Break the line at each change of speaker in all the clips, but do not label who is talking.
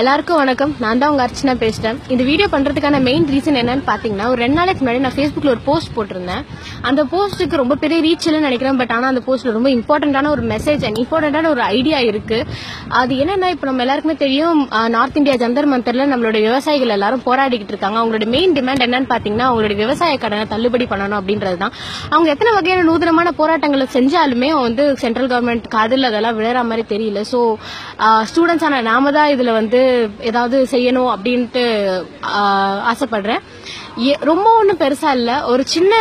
எல்லாருக்கும் வணக்கம். நான் தான் உங்க அர்ச்சனா பேசுறேன். இந்த வீடியோ பண்றதுக்கான மெயின் ரீசன் என்னன்னு பாத்தீங்கன்னா ஒரு ரெண்டு நாளைக்கு முன்னாடி நான் ஃபேஸ்புக்ல ஒரு போஸ்ட் போட்டிருந்தேன். அந்த போஸ்ட்டுக்கு ரொம்ப பெரிய ரீச் இல்லைன்னு நினைக்கிறேன் பட் ஆனா அந்த போஸ்ட்ல ரொம்ப இம்பார்ட்டன்டான ஒரு மெசேஜ் அண்ட் இம்பார்ட்டன்டான ஒரு ஐடியா இருக்கு. அது என்னன்னா இப்போ நம்ம எல்லாருக்குமே தெரியும் நார்த் இந்தியா ஜந்தர் மந்தர்ல நம்மளுடைய விவசாயிகள் எல்லாரும் போராடிக்கிட்டு இருக்காங்க. அவங்களோட மெயின் டிமாண்ட் என்னன்னு பாத்தீங்கன்னா அவங்களுடைய விவசாய கடனை தள்ளுபடி பண்ணணும் அப்படின்றது தான் அவங்க எத்தனை வகையான நூதனமான போராட்டங்களை செஞ்சாலுமே வந்து சென்ட்ரல் கவர்மெண்ட் காதில் அதெல்லாம் விழற மாதிரி தெரியல. ஸோ ஸ்டூடெண்ட்ஸான நாம தான் இதுல வந்து ஏதாவது செய்யணும் அப்படின்ட்டு ஆசைப்படுறேன். ஏ- ரொம்ப ஒன்றும் பெருசா இல்லை. ஒரு சின்ன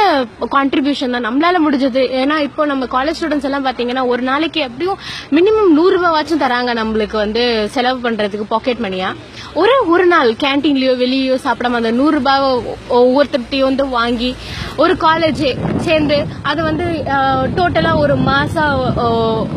கான்ட்ரிபியூஷன் தான். நம்மளால முடிஞ்சது. ஏன்னா இப்போ நம்ம காலேஜ் ஸ்டூடெண்ட்ஸ் எல்லாம் பாத்தீங்கன்னா ஒரு நாளைக்கு எப்படியும் மினிமம் நூறு ரூபாவாச்சும் தராங்க நம்மளுக்கு வந்து செலவு பண்றதுக்கு பாக்கெட் மணியா ஒரு ஒரு நாள் கேன்டீன்லயோ வெளியோ சாப்பிடாம அந்த நூறு ரூபாவை ஒவ்வொருத்தர்ட்டையும் வந்து வாங்கி ஒரு காலேஜ் சேர்ந்து அதை வந்து டோட்டலா ஒரு மாசம்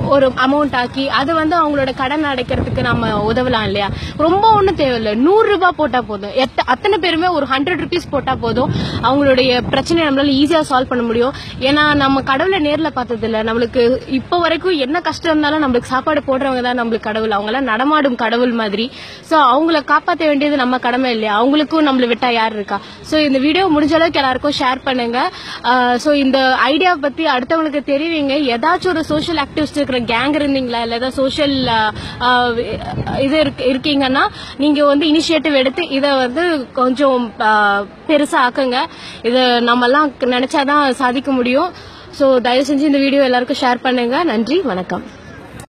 ஒரு அமௌண்ட் ஆக்கி அது வந்து அவங்களோட கடன் அடைக்கிறதுக்கு நம்ம உதவலாம் இல்லையா? ரொம்ப ஒன்றும் தேவையில்லை. நூறு ரூபாய் போட்டால் போதும். எத்த- அத்தனை பேருமே ஒரு ஹண்ட்ரட் ருபீஸ் போட்டால் போதும். அவங்களுடைய பிரச்சனையை நம்மளால ஈஸியாக சால்வ் பண்ண முடியும். ஏன்னா நம்ம கடவுளை நேரில் பார்த்ததில்ல. நம்மளுக்கு இப்போ வரைக்கும் என்ன கஷ்டம் இருந்தாலும் நம்மளுக்கு சாப்பாடு போடுறவங்க தான் நம்மளுக்கு கடவுள். அவங்களாம் நடமாடும் கடவுள் மாதிரி. ஸோ அவங்கள காப்பாற்ற வேண்டியது நம்ம கடமை இல்லையா? அவங்களுக்கும் நம்மளை விட்டா யார் இருக்கா? ஸோ இந்த வீடியோ முடிஞ்ச அளவுக்கு எல்லாருக்கும் ஷேர் பண்ணுங்க. ஸோ இந்த ஐடியாவை பற்றி அடுத்தவங்களுக்கு தெரிவிங்க. ஏதாச்சும் ஒரு சோஷியல் ஆக்டிவிஸ்ட் இருக்கிற கேங் இருந்தீங்களா? இல்லை ஏதாவது சோஷியல் இது இருக்கீங்க இருக்கீங்கன்னா நீங்க வந்து இனிஷியேட்டிவ் எடுத்து இதை வந்து கொஞ்சம் பெருசா ஆக்குங்க. இதை நம்ம எல்லாம் நினைச்சாதான் சாதிக்க முடியும். ஸோ தயவு செஞ்சு இந்த வீடியோ எல்லாருக்கும் ஷேர் பண்ணுங்க. நன்றி வணக்கம்.